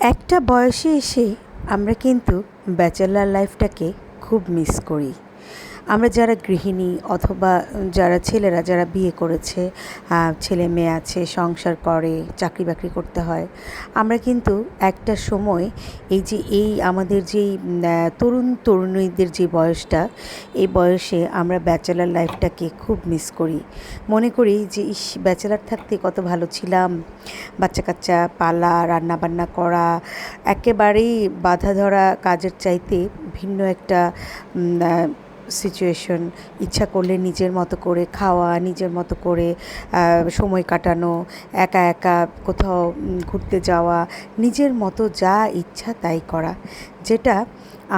একটা বয়সে এসে আমরা কিন্তু ব্যাচেলার লাইফটাকে খুব মিস করি। আমরা যারা গৃহিণী অথবা যারা ছেলেরা যারা বিয়ে করেছে ছেলে মেয়ে আছে, সংসার করে, চাকরি বাকরি করতে হয়, আমরা কিন্তু একটা সময় এই যে এই আমাদের যেই তরুণ তরুণীদের যে বয়সটা, এই বয়সে আমরা ব্যাচেলার লাইফটাকে খুব মিস করি। মনে করি যে, ইস, ব্যাচেলার থাকতে কত ভালো ছিলাম। বাচ্চা কাচ্চা পালা রান্না বান্না করা, একেবারেই বাধা ধরা কাজের চাইতে ভিন্ন একটা সিচুয়েশন ইচ্ছা করলে নিজের মতো করে খাওয়া, নিজের মতো করে সময় কাটানো, একা একা কোথাও ঘুরতে যাওয়া, নিজের মতো যা ইচ্ছা তাই করা, যেটা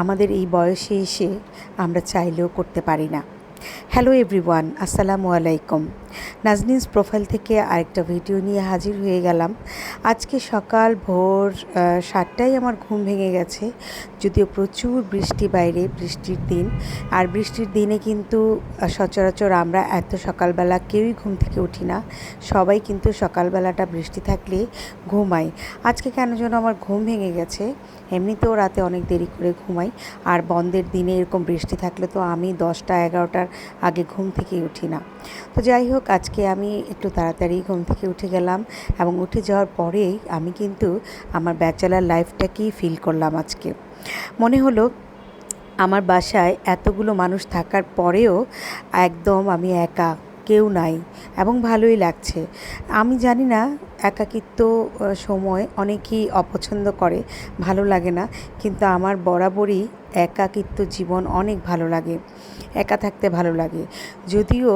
আমাদের এই বয়সে এসে আমরা চাইলেও করতে পারি না। হ্যালো এভরিওয়ান আসসালামু আলাইকুম। নাজনিস প্রোফাইল থেকে আরেকটা ভিডিও নিয়ে হাজির হয়ে গেলাম। আজকে সকাল ভোর সাতটায় আমার ঘুম ভেঙে গেছে। যদিও প্রচুর বৃষ্টি বাইরে, বৃষ্টির দিন। আর বৃষ্টির দিনে কিন্তু সচরাচর আমরা এত সকালবেলা কেউই ঘুম থেকে উঠি না। সবাই কিন্তু সকালবেলাটা বৃষ্টি থাকলে ঘুমাই আজকে কেন যেন আমার ঘুম ভেঙে গেছে। এমনিতেও রাতে অনেক দেরি করে ঘুমাই। আর বন্ধের দিনে এরকম বৃষ্টি থাকলে তো আমি দশটা, এগারোটার আগে ঘুম থেকে উঠি না। তো যাই হোক আজকে আমি একটু তাড়াতাড়ি ঘুম থেকে উঠে গেলাম এবং উঠে যাওয়ার পরেই আমি কিন্তু আমার ব্যাচেলার লাইফটাকেই ফিল করলাম আজকে। মনে হলো আমার বাসায় এতগুলো মানুষ থাকার পরেও একদম আমি একা। কেউ নাই এবং ভালোই লাগছে। আমি জানি না, একাকিত্ব সময় অনেকেই অপছন্দ করে, ভালো লাগে না, কিন্তু আমার বরাবরই একাকিত্ব জীবন অনেক ভালো লাগে, একা থাকতে ভালো লাগে। যদিও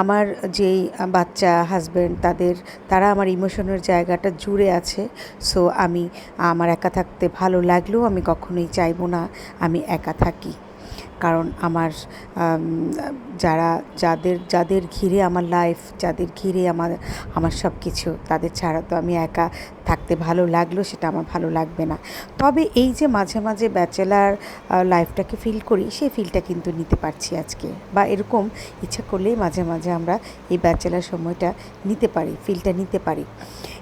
আমার যেই বাচ্চা হাজব্যান্ড তাদের, তারা আমার ইমোশনের জায়গাটা জুড়ে আছে সো আমি আমার একা থাকতে ভালো লাগলেও আমি কখনোই চাইব না, আমি একা থাকি। কারণ আমার যারা, যাদের যাদের ঘিরে আমার লাইফ যাদের ঘিরে আমার আমার সব কিছু তাদের ছাড়া তো আমি একা থাকতে ভালো লাগলেও সেটা আমার ভালো লাগবে না। তবে এই যে মাঝে মাঝে ব্যাচেলার লাইফটাকে ফিল করি, সেই ফিলটা কিন্তু নিতে পারছি আজকে। বা এরকম ইচ্ছা করলেই মাঝে মাঝে আমরা এই ব্যাচেলার সময়টা নিতে পারি ফিলটা নিতে পারি।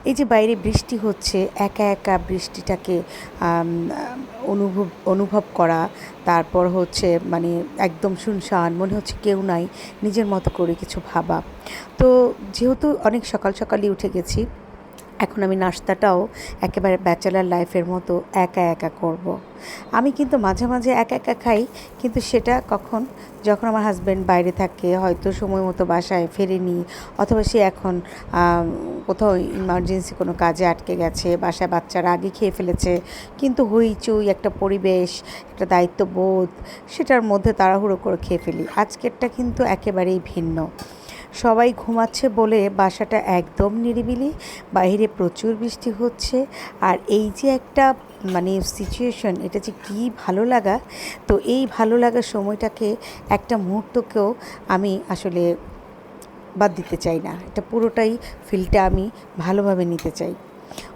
এই যে বাইরে বৃষ্টি হচ্ছে, একা একা বৃষ্টিটাকে অনুভব অনুভব করা, তারপর হচ্ছে মানে একদম শুনশান, মনে হচ্ছে কেউ নাই, নিজের মতো করে কিছু ভাবা। তো যেহেতু অনেক সকাল সকালই উঠে গেছি এখন আমি নাস্তাটাও একেবারে ব্যাচেলার লাইফের মতো একা একা করব। আমি কিন্তু মাঝে মাঝে একা একা খাই, কিন্তু সেটা কখন? যখন আমার হাজব্যান্ড বাইরে থাকে, হয়তো সময় মতো বাসায় ফেরেনি, অথবা সে এখন কোথাও ইমার্জেন্সি কোনো কাজে আটকে গেছে, বাসায় বাচ্চারা আগে খেয়ে ফেলেছে, কিন্তু হইচই, একটা পরিবেশ, একটা দায়িত্ববোধ, সেটার মধ্যে তাড়াহুড়ো করে খেয়ে ফেলি। আজকেরটা কিন্তু একেবারেই ভিন্ন। সবাই ঘুমাচ্ছে বলে বাসাটা একদম নিরিবিলি, বাইরে প্রচুর বৃষ্টি হচ্ছে। আর এই যে একটা মানে সিচুয়েশন এটা যে কী ভালো লাগা, তো এই ভালো লাগার সময়টাকে একটা মুহূর্তকেও আমি আসলে বাদ দিতে চাই না। এটা পুরোটাই ফিলটা আমি ভালোভাবে নিতে চাই।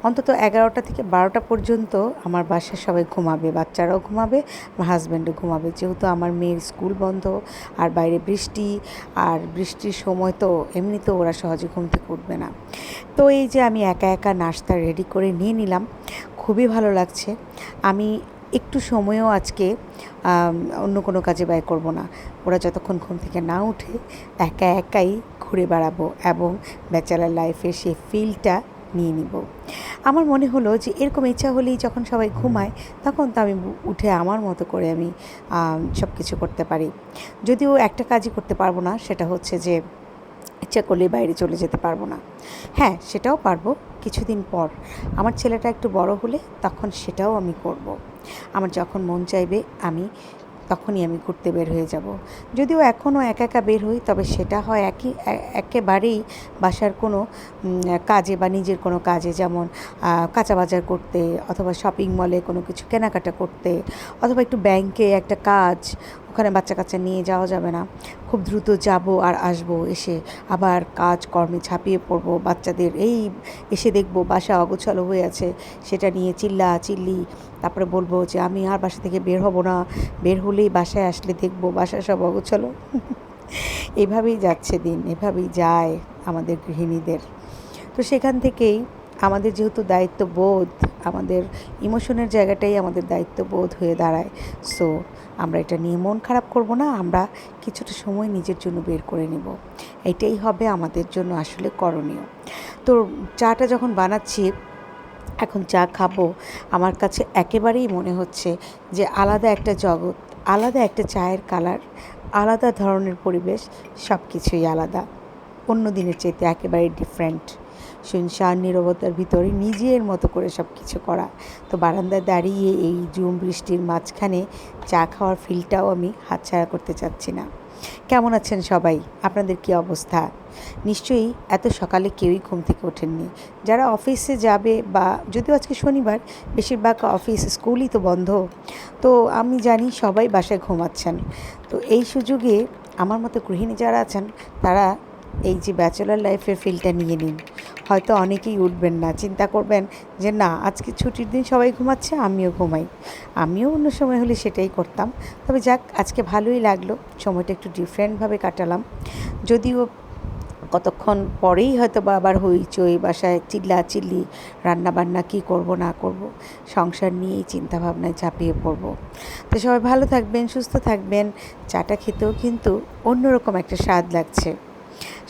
অন্তত এগারোটা থেকে বারোটা পর্যন্ত আমার বাসায় সবাই ঘুমাবে, বাচ্চারাও ঘুমাবে, আমার হাজব্যান্ডও ঘুমাবে। যেহেতু আমার মেয়ের স্কুল বন্ধ, আর বাইরে বৃষ্টি, আর বৃষ্টির সময় তো এমনিতেও ওরা সহজে ঘুম থেকে উঠবে না। তো এই যে আমি একা একা নাস্তা রেডি করে নিয়ে নিলাম, খুবই ভালো লাগছে। আমি একটু সময়ও আজকে অন্য কোনো কাজে ব্যয় করব না। ওরা যতক্ষণ ঘুম থেকে না উঠে, একা একাই ঘুরে বেড়াবো এবং ব্যাচেলার লাইফের সেই ফিলটা নিয়ে নিব। আমার মনে হলো যে এরকম ইচ্ছা হলেই যখন সবাই ঘুমায়, তখন তো আমি উঠে আমার মতো করে আমি সব কিছু করতে পারি। যদিও একটা কাজই করতে পারব না, সেটা হচ্ছে যে ইচ্ছা করলে বাইরে চলে যেতে পারব না। হ্যাঁ সেটাও পারব কিছুদিন পর। আমার ছেলেটা একটু বড় হলে তখন সেটাও আমি করব। আমার যখন মন চাইবে আমি তখনই আমি ঘুরতে বের হয়ে যাব। যদিও এখনও একা একা বের হই, তবে সেটা হয় একই একেবারেই বাসার কোনো কাজে বা নিজের কোনো কাজে যেমন কাঁচা বাজার করতে, অথবা শপিং মলে কোনো কিছু কেনাকাটা করতে, অথবা একটু ব্যাংকে একটা কাজ ওখানে বাচ্চা কাচ্চা নিয়ে যাওয়া যাবে না। খুব দ্রুত যাব আর আসব এসে। আবার কাজ কর্মে ঝাঁপিয়ে পড়ব। বাচ্চাদের এই এসে দেখব বাসা অগোছালো হয়ে আছে। সেটা নিয়ে চিল্লা, চিল্লি। তারপরে বলব যে, আমি আর বাসা থেকে বের হব না। বের হলেই বাসায় আসলে দেখব বাসা সব অগোছালো। এভাবেই যাচ্ছে দিন। এভাবেই যায় আমাদের গৃহিণীদের। তো সেখান থেকেই আমাদের যেহেতু দায়িত্ববোধ, আমাদের ইমোশনের জায়গাটাই আমাদের দায়িত্ববোধ হয়ে দাঁড়ায়। সো আমরা এটা নিয়ে মন খারাপ করব না, আমরা কিছুটা সময় নিজের জন্য বের করে নেব। এটাই হবে আমাদের জন্য আসলে করণীয়। তো চাটা যখন বানাচ্ছি, এখন চা খাব, আমার কাছে একেবারেই মনে হচ্ছে যে আলাদা একটা জগৎ, আলাদা একটা চায়ের কালার আলাদা ধরনের পরিবেশ সব কিছুই আলাদা। অন্য দিনের চাইতে একেবারে ডিফারেন্ট শুনশান নীরবতার ভিতরে নিজের মতো করে সব কিছু করা। তো বারান্দায় দাঁড়িয়ে এই জুম বৃষ্টির মাঝখানে চা খাওয়ার ফিলটাও আমি হাতছাড়া করতে চাচ্ছি না। কেমন আছেন সবাই? আপনাদের কি অবস্থা? নিশ্চয়ই এত সকালে কেউই ঘুম থেকে ওঠেননি। যারা অফিসে যাবে বা যদিও আজকে শনিবার, বেশিরভাগ অফিস স্কুলই তো বন্ধ। তো আমি জানি সবাই বাসায় ঘুমাচ্ছেন। তো এই সুযোগে আমার মতো গৃহিণী যারা আছেন, তারা এই যে ব্যাচেলার লাইফের ফিলটা নিয়ে নিন। হয়তো অনেকেই উঠবেন না। চিন্তা করবেন যে, না, আজকে ছুটির দিন সবাই ঘুমাচ্ছে, আমিও ঘুমাই। আমিও অন্য সময় হলে সেটাই করতাম। তবে যাক, আজকে ভালোই লাগল। সময়টা একটু ডিফারেন্টভাবে কাটালাম। যদিও কতক্ষণ পরেই হয়তো বা আবার হইচই, বাসায় চিল্লা চিল্লি রান্নাবান্না কী করব, না করব, সংসার নিয়েই চিন্তাভাবনায় ঝাঁপিয়ে পড়ব। তো সবাই ভালো থাকবেন, সুস্থ থাকবেন। চাটা খেতেও কিন্তু অন্যরকম একটা স্বাদ লাগছে।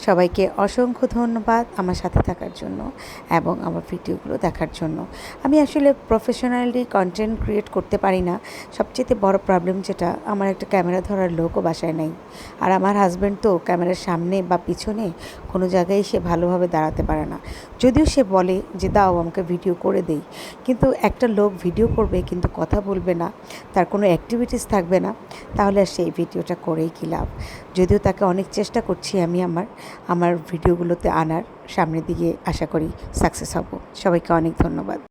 সবাইকে অসংখ্য ধন্যবাদ আমার সাথে থাকার জন্য এবং আমার ভিডিওগুলো দেখার জন্য। আমি আসলে প্রফেশনালি কন্টেন্ট ক্রিয়েট করতে পারি না। সবচেয়ে বড় প্রবলেম যেটা, আমার একটা ক্যামেরা ধরার লোকও বাসায় নেই। আর আমার হাজব্যান্ড তো ক্যামেরার সামনে বা পিছনে কোনো জায়গায় সে ভালোভাবে দাঁড়াতে পারে না। যদিও সে বলে যে, দাও, আমাকে ভিডিও করে দেই। কিন্তু একটা লোক ভিডিও করবে কিন্তু কথা বলবে না, তার কোনো অ্যাক্টিভিটিস থাকবে না, তাহলে আর সেই ভিডিওটা করেই কি লাভ? যদিও তাকে অনেক চেষ্টা করছি আমি আমার আমার ভিডিওগুলোতে আনার সামনের দিকে আশা করি সাকসেস হব। সবাইকে অনেক ধন্যবাদ।